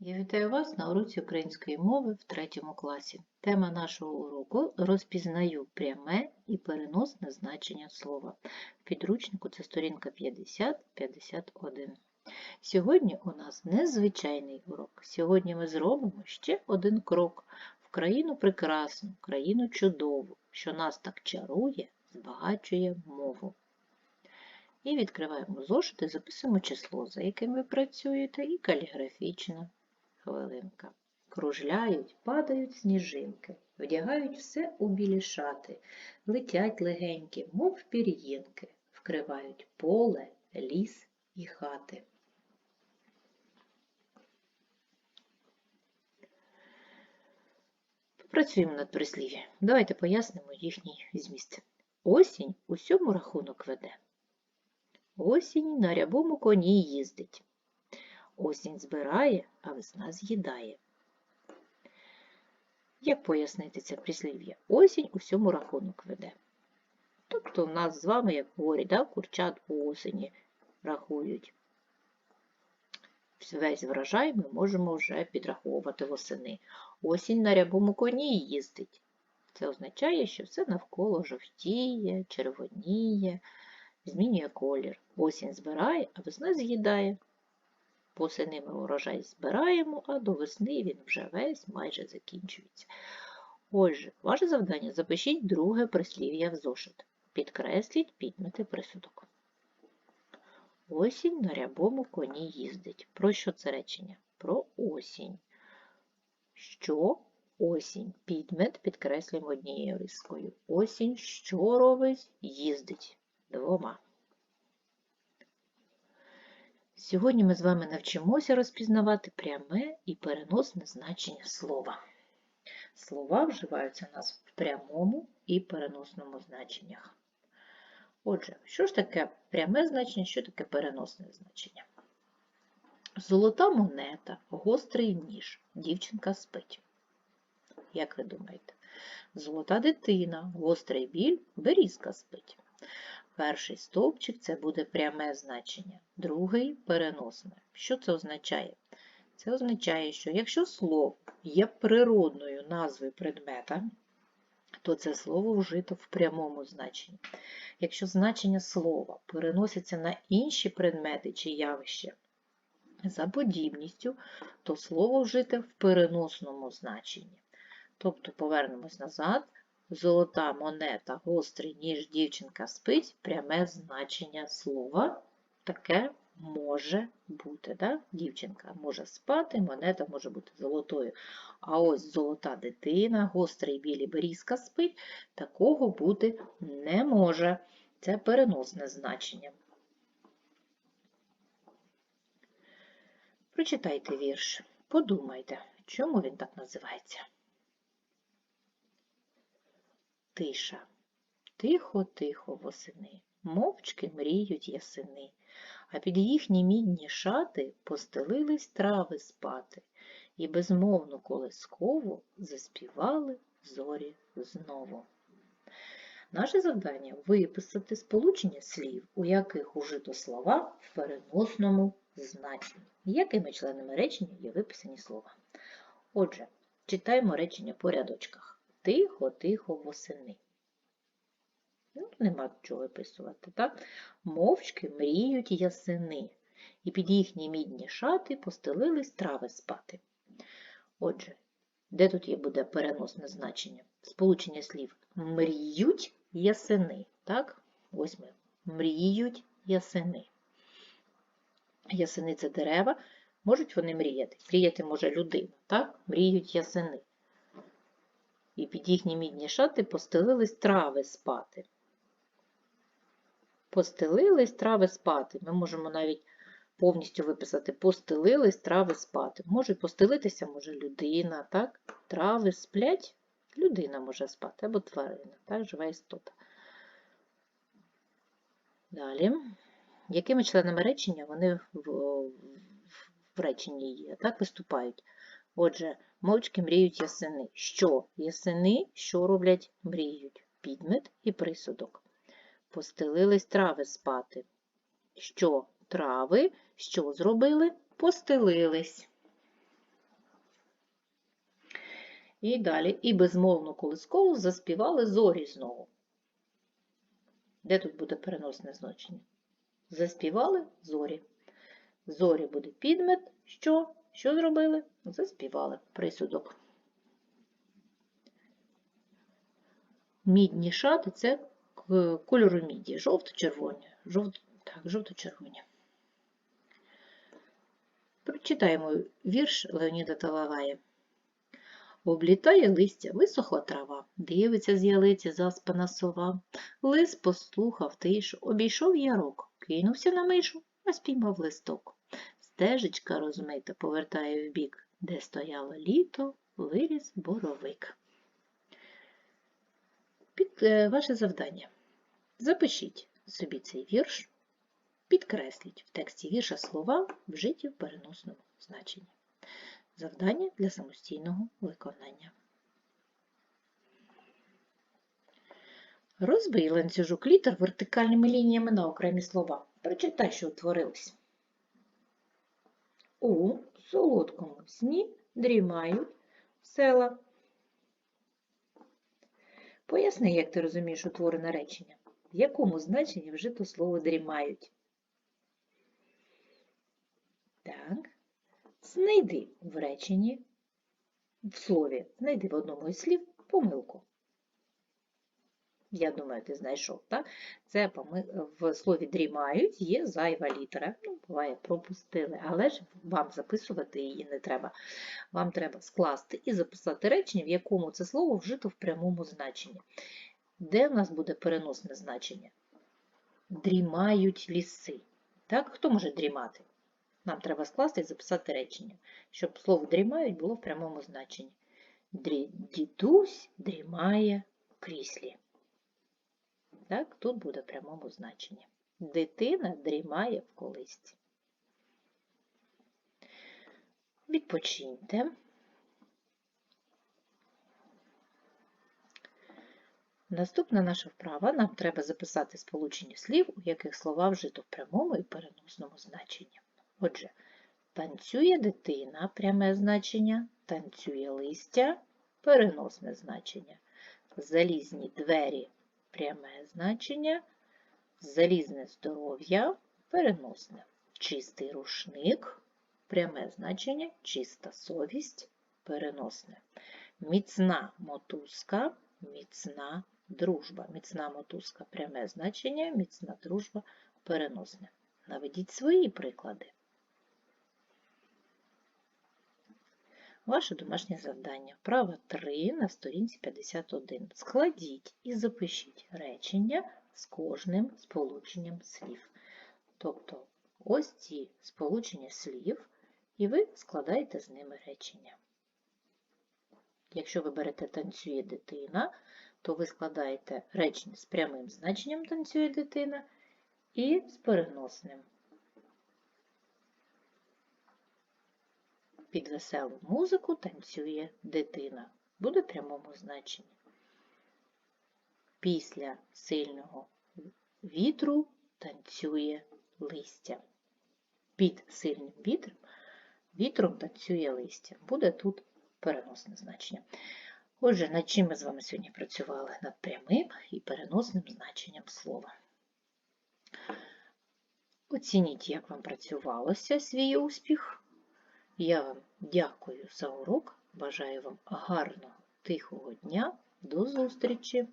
Я вітаю вас на уроці української мови в третьому класі. Тема нашого уроку розпізнаю пряме і переносне значення слова. В підручнику це сторінка 50-51. Сьогодні у нас незвичайний урок. Сьогодні ми зробимо ще один крок в країну прекрасну, країну чудову, що нас так чарує, збагачує мову. І відкриваємо зошит і записуємо число, за яким ви працюєте, і каліграфічно хвилинка. Кружляють, падають сніжинки, вдягають все у білі шати, летять легенькі, мов пір'їнки, вкривають поле, ліс і хати. Попрацюємо над прислів'ям. Давайте пояснимо їхній зміст. Осінь усьому рахунок веде. Осінь на рябому коні їздить. Осінь збирає, а весна з'їдає. Як пояснити це прислів'я? Осінь усьому рахунок веде. Тобто в нас з вами, як говорять, да, курчат по осені рахують. Весь врожай ми можемо вже підраховувати восени. Осінь на рябому коні їздить. Це означає, що все навколо жовтіє, червоніє, змінює колір. Осінь збирає, а весна з'їдає. Восени ми урожай збираємо, а до весни він вже весь майже закінчується. Отже, ваше завдання запишіть друге прислів'я в зошит. Підкресліть, підмете присудок. Осінь на рябому коні їздить. Про що це речення? Про осінь. Що осінь? Підмет підкреслюємо однією рискою. Осінь що робить? Їздить двома. Сьогодні ми з вами навчимося розпізнавати пряме і переносне значення слова. Слова вживаються у нас в прямому і переносному значеннях. Отже, що ж таке пряме значення, що таке переносне значення? Золота монета, гострий ніж, дівчинка спить. Як ви думаєте? Золота дитина, гострий біль, берізка спить. Перший стовпчик це буде пряме значення, другий переносне. Що це означає? Це означає, що якщо слово є природною назвою предмета, то це слово вжито в прямому значенні. Якщо значення слова переноситься на інші предмети чи явища за подібністю, то слово вжите в переносному значенні. Тобто повернемось назад. Золота монета, гострий, ніж дівчинка спить, пряме значення слова таке може бути. Да? Дівчинка може спати, монета може бути золотою. А ось золота дитина, гострий білі берізка спить, такого бути не може. Це переносне значення. Прочитайте вірш. Подумайте, чому він так називається. Тиша. Тихо-тихо восени, мовчки мріють ясени, а під їхні мідні шати постелились трави спати, і безмовну колискову заспівали зорі знову. Наше завдання виписати сполучення слів, у яких ужито слова в переносному значенні. Якими членами речення є виписані слова? Отже, читаємо речення по рядочках. Тихо-тихо восени. Ну, Нема чого виписувати, так? Мовчки мріють ясени, і під їхні мідні шати постелились трави спати. Отже, де тут є буде переносне значення? Сполучення слів мріють ясени. Так? Ось ми. Мріють ясени. Ясени це дерева. Можуть вони мріяти? Мріяти може людина, так? Мріють ясени і під їхні мідні шати постелились трави спати. Постелились трави спати. Ми можемо навіть повністю виписати постелились трави спати. Може постелитися, може людина, так? Трави сплять, людина може спати, або тварина, так, жива істота. Далі, якими членами речення вони в, в, реченні є, так, виступають? Отже, мовчки мріють ясени. Що? Ясени, що роблять? Мріють. Підмет і присудок. Постелились трави спати. Що? Трави, що зробили? Постелились. І далі. І безмовну колискову заспівали зорі знову. Де тут буде переносне значення? Заспівали зорі. Зорі буде підмет. Що? Що зробили? Заспівали присудок. Мідні шати це кольору міді. Жовто-червоні. Жовто, так, жовто-червоні. Прочитаємо вірш Леоніда Талалая. Облітає листя, висохла трава, дивиться з ялиці заспана сова. Лис послухав тишу, обійшов ярок, кинувся на мишу, а спіймав листок. Стежечка розмита повертає вбік, де стояло літо, виріс боровик. Під е, ваше завдання. Запишіть собі цей вірш, підкресліть в тексті вірша слова, вжиті в переносному значенні. Завдання для самостійного виконання. Розбий ланцюжок літер вертикальними лініями на окремі слова. Прочитай, що утворилось. У солодкому сні дрімають села. Поясни, як ти розумієш утворене речення. В якому значенні вжито слово дрімають? Так. Знайди в реченні, в слові, знайди в одному із слів помилку. Я думаю, ти знайшов, так? Це в слові дрімають є зайва літера. Ну, буває, пропустили, але ж вам записувати її не треба. Вам треба скласти і записати речення, в якому це слово вжито в прямому значенні. Де в нас буде переносне значення? Дрімають ліси. Так? Хто може дрімати? Нам треба скласти і записати речення, щоб слово дрімають було в прямому значенні. Дідусь дрімає в кріслі. Так, тут буде в прямому значенні. Дитина дрімає в колисці. Відпочиньте. Наступна наша вправа. Нам треба записати сполучення слів, у яких слова вжито в прямому і переносному значенні. Отже, танцює дитина пряме значення, танцює листя переносне значення. Залізні двері пряме значення, залізне здоров'я переносне. Чистий рушник пряме значення, чиста совість переносне. Міцна мотузка, міцна дружба. Міцна мотузка пряме значення, міцна дружба переносне. Наведіть свої приклади. Ваше домашнє завдання. Вправа 3 на сторінці 51. Складіть і запишіть речення з кожним сполученням слів. Тобто ось ці сполучення слів, і ви складаєте з ними речення. Якщо ви берете танцює дитина, то ви складаєте речення з прямим значенням танцює дитина і з переносним. Під веселу музику танцює дитина. Буде прямому значенні. Після сильного вітру танцює листя. Під сильним вітром, вітром танцює листя. Буде тут переносне значення. Отже, над чим ми з вами сьогодні працювали? Над прямим і переносним значенням слова. Оцініть, як вам працювалося свій успіх. Я вам дякую за урок. Бажаю вам гарного, тихого дня. До зустрічі!